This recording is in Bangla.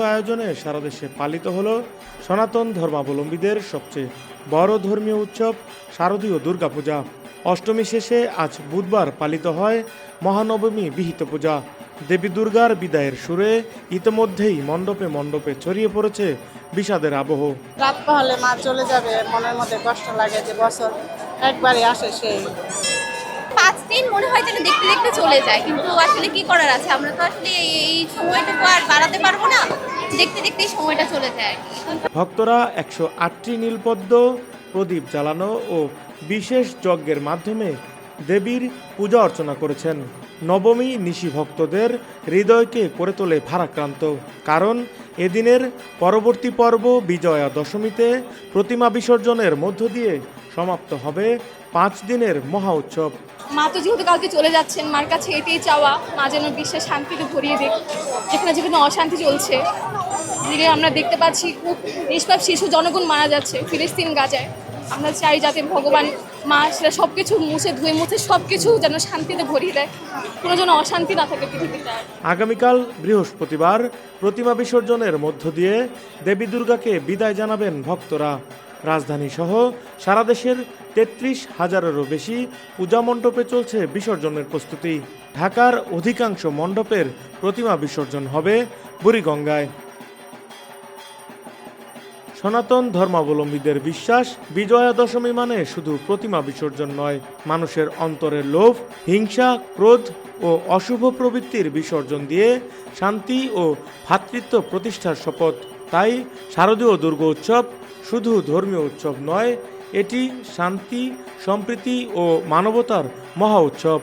আয়োজনে সারা দেশে পালিত হল সনাতন ধর্মাবলম্বীদের সবচেয়ে বড় ধর্মীয় উৎসব শারদীয় দুর্গাপূজা। অষ্টমী শেষে আজ বুধবার পালিত হয় মহানবমী বিহিত পূজা। দেবী দুর্গার বিদায়ের সুরে ইতোমধ্যেই মণ্ডপে মণ্ডপে ছড়িয়ে পড়েছে বিষাদের আবহ। রাত পাহলে মা চলে যাবে মনের মধ্যে কষ্ট লাগে যে বছর একবারই আসে সেই। পাঁচ দিন মনে হয় যেন দেখতে দেখতে চলে যায় কিন্তু আসলে কি করার আছে? আমরা তো আসলে এই- সময়টুকু আর বাড়াতে পারব না দেখতে দেখতেই সময়টা চলে যায় ভক্তরা একশো আটটি নীলপদ্ম প্রদীপ জ্বালানো ও বিশেষ যজ্ঞের মাধ্যমে দেবীর পূজা অর্চনা করেছেন। নবমী নিশি ভক্তদের হৃদয়কে করে তোলে ভারাক্রান্ত। কারণ এদিনের পরবর্তী পর্ব বিজয়া দশমীতে প্রতিমা বিসর্জনের মধ্য দিয়ে সমাপ্ত হবে পাঁচ দিনের মহা উৎসব। মা তো যেহেতু কালকে চলে যাচ্ছেন মার কাছে এটাই চাওয়া মা যেন বিশ্বের শান্তিতে ভরিয়ে দিক যেখানে যেখানে অশান্তি চলছে। দিকে আমরা দেখতে পাচ্ছি খুব নিষ্পাপ শিশু জনগণ মারা যাচ্ছে ফিলিস্তিন গাজায়। আমরা চাই যাতে ভগবান মা সেটা সব কিছু মুছে ধুয়ে মুছে সব কিছু যেন শান্তিতে ভরিয়ে দেয়, কোনো যেন অশান্তি না থাকে পৃথিবীতে। আগামীকাল বৃহস্পতিবার প্রতিমা বিসর্জনের মধ্য দিয়ে দেবী দুর্গাকে বিদায় জানাবেন ভক্তরা। রাজধানী সহ সারা দেশের তেত্রিশ হাজারেরও বেশি পূজা মণ্ডপে চলছে বিসর্জনের প্রস্তুতি। ঢাকার অধিকাংশ মণ্ডপের প্রতিমা বিসর্জন হবে বুড়িগঙ্গায়। সনাতন ধর্মাবলম্বীদের বিশ্বাস বিজয়া দশমী মানে শুধু প্রতিমা বিসর্জন নয়, মানুষের অন্তরের লোভ, হিংসা, ক্রোধ ও অশুভ প্রবৃত্তির বিসর্জন দিয়ে শান্তি ও ভ্রাতৃত্ব প্রতিষ্ঠার শপথ। তাই শারদীয় দুর্গ উৎসব শুধু ধর্মীয় উৎসব নয়, এটি শান্তি, সম্প্রীতি ও মানবতার মহা উৎসব।